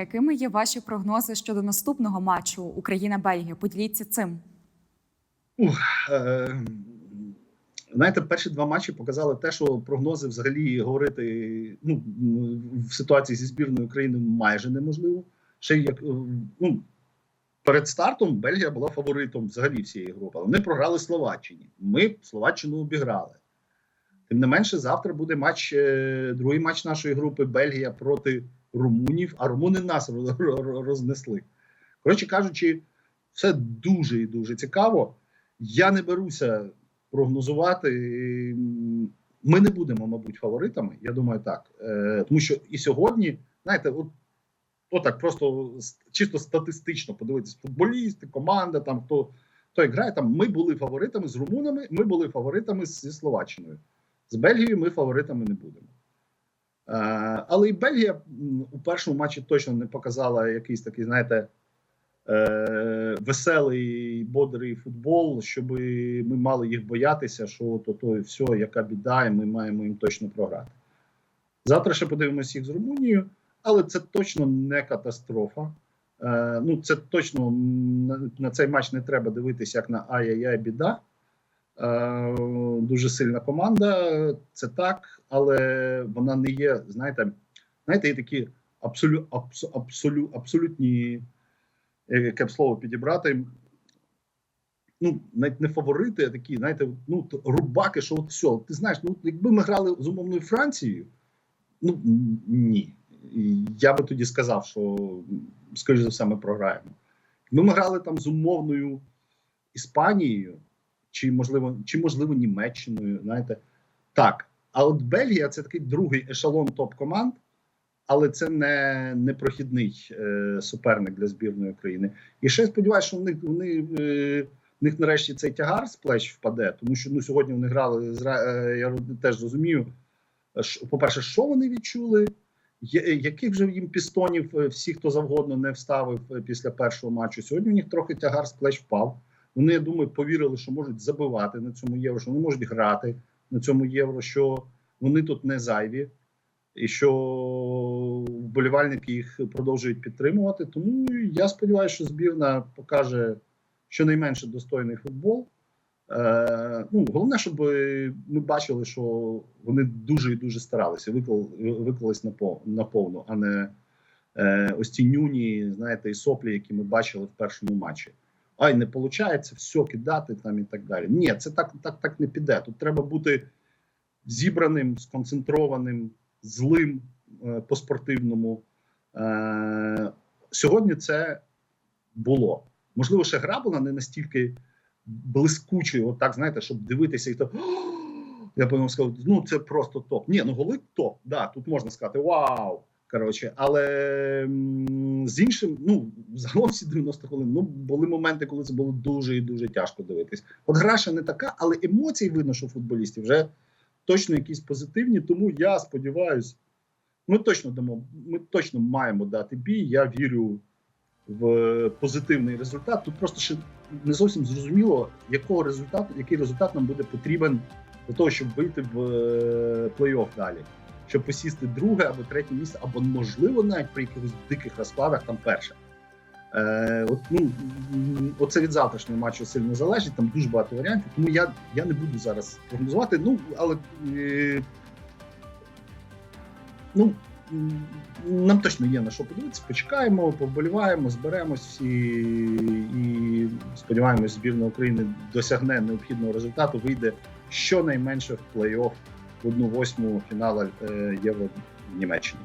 Якими є ваші прогнози щодо наступного матчу Україна-Бельгія? Поділіться цим. Е, Знаєте, перші два матчі показали те, що прогнози взагалі говорити ну, в ситуації зі збірною України майже неможливо. Ще як е, ну, перед стартом Бельгія була фаворитом взагалі всієї групи. але Вони програли Словаччині. Ми Словаччину обіграли. Тим не менше, завтра буде матч, е, другий матч нашої групи Бельгія проти румунів, а румуни нас роз- роз- рознесли. Коротше кажучи, все дуже і дуже цікаво. Я не беруся прогнозувати. Ми не будемо, мабуть, фаворитами. Я думаю, так. Е, Тому що і сьогодні, знаєте, от, от так просто чисто статистично подивитись, футболісти, команда, там хто, хто грає. Там ми були фаворитами з румунами, ми були фаворитами зі Словаччиною. З Бельгією ми фаворитами не будемо. Е, але і Бельгія у першому матчі точно не показала якийсь такий, знаєте, е, веселий, бодрий футбол, щоб ми мали їх боятися, що то, то і все, яка біда, і ми маємо їм точно програти. Завтра ще подивимося їх з Румунією, але це точно не катастрофа. Е, ну, це точно на, цей матч не треба дивитися як на ай-яй-яй біда. Е, дуже сильна команда, це так, але вона не є, знаєте, знаєте, є такі абсолю, абсо, абсолю, абсолютні, е, яке б слово підібрати. Ну, навіть не фаворити, а такі, знаєте, ну, рубаки, що от все. Ти знаєш, ну якби ми грали з умовною Францією, ну ні. Я би тоді сказав, що скоріш за все, ми програємо. Якби ми грали там з умовною Іспанією, чи можливо, чи можливо Німеччиною, знаєте, так. А от Бельгія це такий другий ешелон топ-команд, але це не, прохідний е, суперник для збірної України. І ще сподіваюся, що в них, вони, е, в них нарешті цей тягар з плеч впаде, тому що ну, сьогодні вони грали е, я теж розумію. По-перше, що вони відчули, яких вже їм пістонів е, всі, хто завгодно не вставив е, після першого матчу. Сьогодні у них трохи тягар з плеч впав. Вони, я думаю, повірили, що можуть забивати на цьому євро, що вони можуть грати на цьому євро, що вони тут не зайві, і що вболівальники їх продовжують підтримувати. Тому я сподіваюся, що збірна покаже щонайменше достойний футбол. Е, ну, головне, щоб ми бачили, що вони дуже і дуже старалися, виклали, виклались на повну, а не е, ось ці нюні, знаєте, і соплі, які ми бачили в першому матчі. Ай, не виходить, все кидати там і так далі. Ні, це так, так, так не піде. Тут треба бути зібраним, сконцентрованим, злим е, по-спортивному. Е, сьогодні це було. Можливо, ще гра була не настільки блискучою, от так, знаєте, щоб дивитися і то. Я потім сказав, ну це просто топ. Ні, ну голи топ. Да, тут можна сказати вау. Коротше, але з іншим, ну загалом всі 90 хвилин. Ну були моменти, коли це було дуже і дуже тяжко дивитись. От гра ще не така, але емоції видно, що футболістів вже точно якісь позитивні. Тому я сподіваюся, ми точно дамо, ми точно маємо дати бій. Я вірю в позитивний результат. Тут просто ще не зовсім зрозуміло, якого результату, який результат нам буде потрібен для того, щоб вийти в е, плей-офф далі, щоб посісти друге або третє місце, або можливо навіть при якихось диких розкладах там перше. Е, от, ну, оце від завтрашнього матчу сильно залежить, там дуже багато варіантів, тому я, я не буду зараз прогнозувати. Ну, але е, ну, нам точно є на що подивитися. Почекаємо, повболіваємо, зберемось всі і сподіваємось, збірна України досягне необхідного результату, вийде щонайменше в плей-офф в одну восьму фіналу е, Євро в Німеччині.